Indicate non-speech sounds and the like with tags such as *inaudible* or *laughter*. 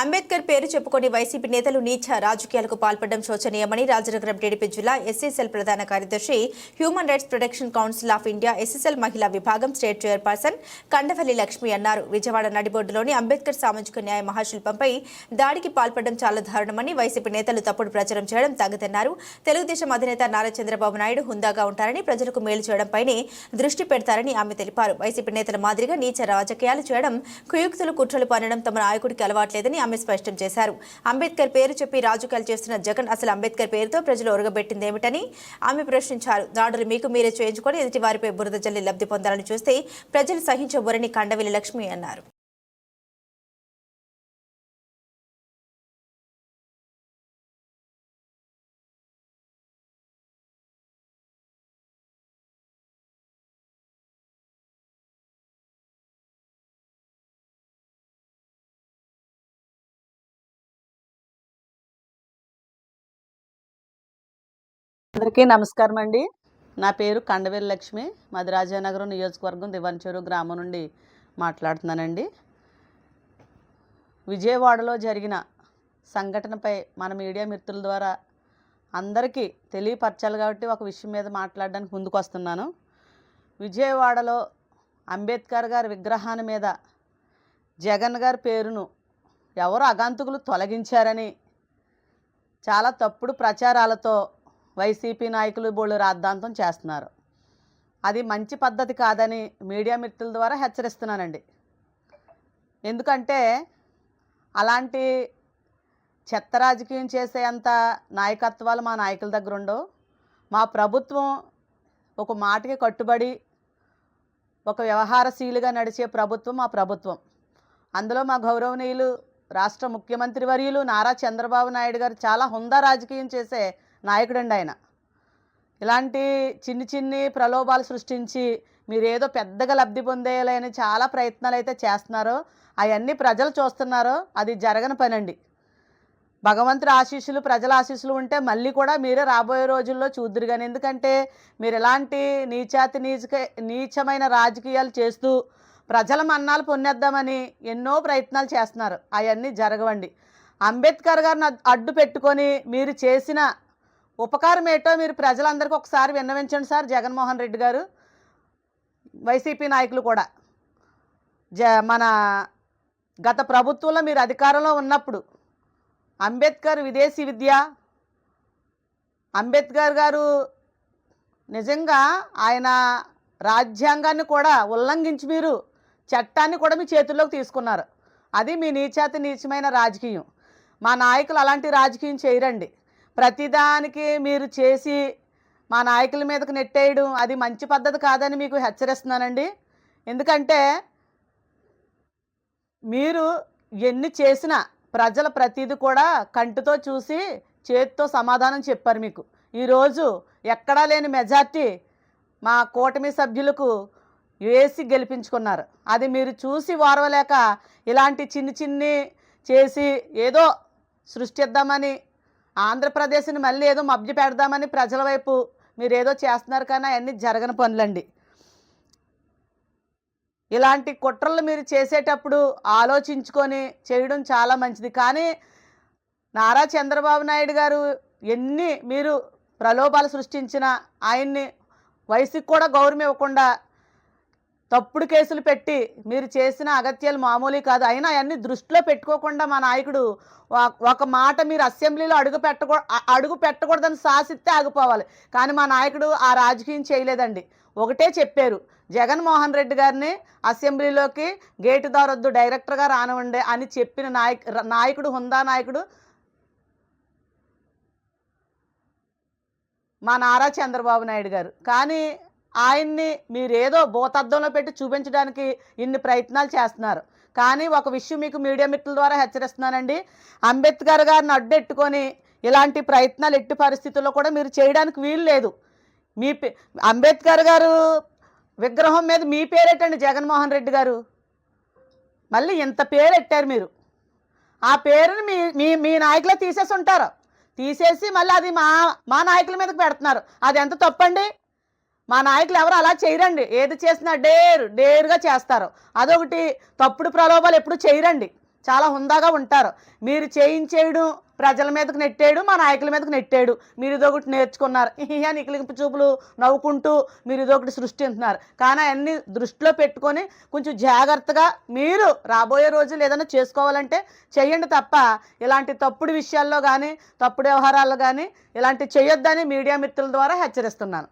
అంబేద్కర్ పేరు చెప్పుకొని వైసీపీ నేతలు నీచ రాజకీయాలకు పాల్పడడం శోచనీయమని రాజనగరం టీడీపీ జిల్లా ఎస్ఎస్ఎల్ ప్రధాన కార్యదర్శి human rights protection council of India SSL మహిళా విభాగం స్టేట్ చైర్పర్సన్ కండవల్లి లక్ష్మి అన్నారు. విజయవాడ నడిబొడ్డులోని అంబేద్కర్ సామాజిక న్యాయ మహాశిల్పంపై దాడికి పాల్పడడం చాలా దారుణమని వైసీపీ నేతలు తప్పుడు ప్రచారం చేయడం తగదన్నారు తెలుగుదేశం అధినేత నారా చంద్రబాబు నాయుడు హుందాగా ఉంటారని ప్రజలకు మేలు చేయడంపైనే దృష్టి పెడతారని ఆమె తెలిపారు. వైసీపీ నేతల మాదిరిగా నీచ రాజకీయాలు చేయడం కుయుక్తులు కుట్రలు పనడం తమ నాయకుడికి అలవాట్లేదని ఆమె స్పష్టం చేశారు. అంబేద్కర్ పేరు చెప్పి రాజకీయాలు చేస్తున్న జగన్ అసలు అంబేద్కర్ పేరుతో ప్రజలు ఒరగబెట్టిందేమిటని ఆమె ప్రశ్నించారు. దాడులు మీకు మీరే చేయించుకొని ఎదుటి వారిపై బురద జల్లి లబ్ధి పొందాలని చూస్తే ప్రజలు సహించబోరని కండవిలి లక్ష్మి అన్నారు. అందరికీ నమస్కారం అండి. నా పేరు కండవేలు లక్ష్మి. మాది రాజానగరం నియోజకవర్గం దివంచూరు గ్రామం నుండి మాట్లాడుతున్నానండి. విజయవాడలో జరిగిన సంఘటనపై మన మీడియా మిత్రుల ద్వారా అందరికీ తెలియపరచాలి కాబట్టి ఒక విషయం మీద మాట్లాడడానికి ముందుకు వస్తున్నాను విజయవాడలో అంబేద్కర్ గారి విగ్రహాన్ని మీద జగన్ గారి పేరును ఎవరు అగాంతకులు తొలగించారని చాలా తప్పుడు ప్రచారాలతో వైసీపీ నాయకులు బోళ్ళు రాద్ధాంతం చేస్తున్నారు. అది మంచి పద్ధతి కాదని మీడియా మిత్రుల ద్వారా హెచ్చరిస్తున్నానండి. ఎందుకంటే అలాంటి చెత్త రాజకీయం చేసే అంత నాయకత్వాలు మా నాయకుల దగ్గర ఉండవు. మా ప్రభుత్వం ఒక మాటకి కట్టుబడి ఒక వ్యవహారశీలుగా నడిచే ప్రభుత్వం మా ప్రభుత్వం. అందులో మా గౌరవనీయులు రాష్ట్ర ముఖ్యమంత్రి వర్యులు నారా చంద్రబాబు నాయుడు గారు చాలా హుందా రాజకీయం చేసే నాయకుడండి ఆయన. ఇలాంటి చిన్ని చిన్ని ప్రలోభాలు సృష్టించి మీరేదో పెద్దగా లబ్ధి పొందేయాలని చాలా ప్రయత్నాలు అయితే చేస్తున్నారో. అవన్నీ ప్రజలు చూస్తున్నారో. అది జరగని పనండి. భగవంతుడి ఆశీస్సులు ప్రజల ఆశీస్సులు ఉంటే మళ్ళీ కూడా మీరే రాబోయే రోజుల్లో చూద్దరు కానీ ఎందుకంటే మీరు ఎలాంటి నీచాతి నీచక నీచమైన రాజకీయాలు చేస్తూ ప్రజల మన్నాలు పొందేద్దామని ఎన్నో ప్రయత్నాలు చేస్తున్నారు. అవన్నీ జరగవండి. అంబేద్కర్ గారిని అడ్డు పెట్టుకొని మీరు చేసిన ఉపకారం ఏంటో మీరు ప్రజలందరికీ ఒకసారి విన్నవించండి సార్ జగన్మోహన్ రెడ్డి గారు. వైసీపీ నాయకులు కూడా. జ మన గత ప్రభుత్వంలో మీరు అధికారంలో ఉన్నప్పుడు అంబేద్కర్ విదేశీ విద్య అంబేద్కర్ గారు నిజంగా ఆయన రాజ్యాంగాన్ని కూడా ఉల్లంఘించి మీరు చట్టాన్ని కూడా మీ చేతుల్లోకి తీసుకున్నారు. అది మీ నీచాతి నీచమైన రాజకీయం. మా నాయకులు అలాంటి రాజకీయం చేయరండి. ప్రతిదానికి మీరు చేసి మా నాయకుల మీదకు నెట్టేయడం అది మంచి పద్ధతి కాదని మీకు హెచ్చరిస్తున్నానండి. ఎందుకంటే మీరు ఎన్ని చేసినా ప్రజల ప్రతిదీ కూడా కంటితో చూసి చేతితో సమాధానం చెప్పారు మీకు. ఈరోజు ఎక్కడా లేని మెజార్టీ మా కూటమి సభ్యులకు వేసి గెలిపించుకున్నారు. అది మీరు చూసి వారవలేక ఇలాంటి చిన్ని చిన్ని చేసి ఏదో సృష్టిద్దామని ఆంధ్రప్రదేశ్ని మళ్ళీ ఏదో మభ్య పెడదామని ప్రజల వైపు మీరు ఏదో చేస్తున్నారు కానీ అవన్నీ జరగని పనులండి. ఇలాంటి కుట్రలు మీరు చేసేటప్పుడు ఆలోచించుకొని చేయడం చాలా మంచిది. కానీ నారా చంద్రబాబు నాయుడు గారు ఎన్ని మీరు ప్రలోభాలు సృష్టించినా ఆయన్ని వయసుకి కూడా గౌరవం ఇవ్వకుండా తప్పుడు కేసులు పెట్టి మీరు చేసిన అగత్యాలు మామూలు కాదు. అయినా అవన్నీ దృష్టిలో పెట్టుకోకుండా మా నాయకుడు ఒక- మాట మీరు అసెంబ్లీలో అడుగు పెట్టకూ అడుగు పెట్టకూడదని శాసిస్తే ఆగిపోవాలి. కానీ మా నాయకుడు ఆ రాజకీయం చేయలేదండి. ఒకటే చెప్పారు. జగన్మోహన్ రెడ్డి గారిని అసెంబ్లీలోకి గేటు దారొద్దు డైరెక్టర్గా రానివ్వండి అని చెప్పిన నాయక నాయకుడు హుందా నాయకుడు మా నారా చంద్రబాబు నాయుడు గారు. కానీ ఆయన్ని మీరేదో భూతద్దంలో పెట్టి చూపించడానికి ఇన్ని ప్రయత్నాలు చేస్తున్నారు. కానీ ఒక విషయం మీకు మీడియా మిత్రుల ద్వారా హెచ్చరిస్తున్నానండి. అంబేద్కర్ గారిని అడ్డెట్టుకొని ఇలాంటి ప్రయత్నాలు ఎట్టి పరిస్థితుల్లో కూడా మీరు చేయడానికి వీలు లేదు. మీ పే- అంబేద్కర్ గారు విగ్రహం మీద మీ పేరేటండి జగన్మోహన్ రెడ్డి గారు. మళ్ళీ ఇంత పేరు ఎట్టారు మీరు. ఆ పేరుని మీ మీ మీ నాయకులే తీసేసి ఉంటారు. తీసేసి మళ్ళీ అది మా మా నాయకుల మీదకి పెడుతున్నారు. అది ఎంత తప్పండి? మా నాయకులు ఎవరు అలా చేయరండి. ఏది చేసినా డేరు డేరుగా చేస్తారు. అదొకటి. తప్పుడు ప్రలోభాలు ఎప్పుడు చేయరండి. చాలా హుందాగా ఉంటారు. మీరు చేయించేయడం ప్రజల మీదకి నెట్టాడు మా నాయకుల మీదకు నెట్టాడు. మీరు ఇదొకటి నేర్చుకున్నారు. *laughs* ఇహ నికిలింపు చూపులు నవ్వుకుంటూ మీరు ఇదొకటి సృష్టిస్తున్నారు కానీ అవన్నీ దృష్టిలో పెట్టుకొని కొంచెం జాగ్రత్తగా మీరు రాబోయే రోజులు ఏదైనా చేసుకోవాలంటే చేయండి తప్ప ఇలాంటి తప్పుడు విషయాల్లో కానీ తప్పుడు వ్యవహారాల్లో కానీ ఇలాంటి చేయొద్దని మీడియా మిత్రుల ద్వారా హెచ్చరిస్తున్నాను.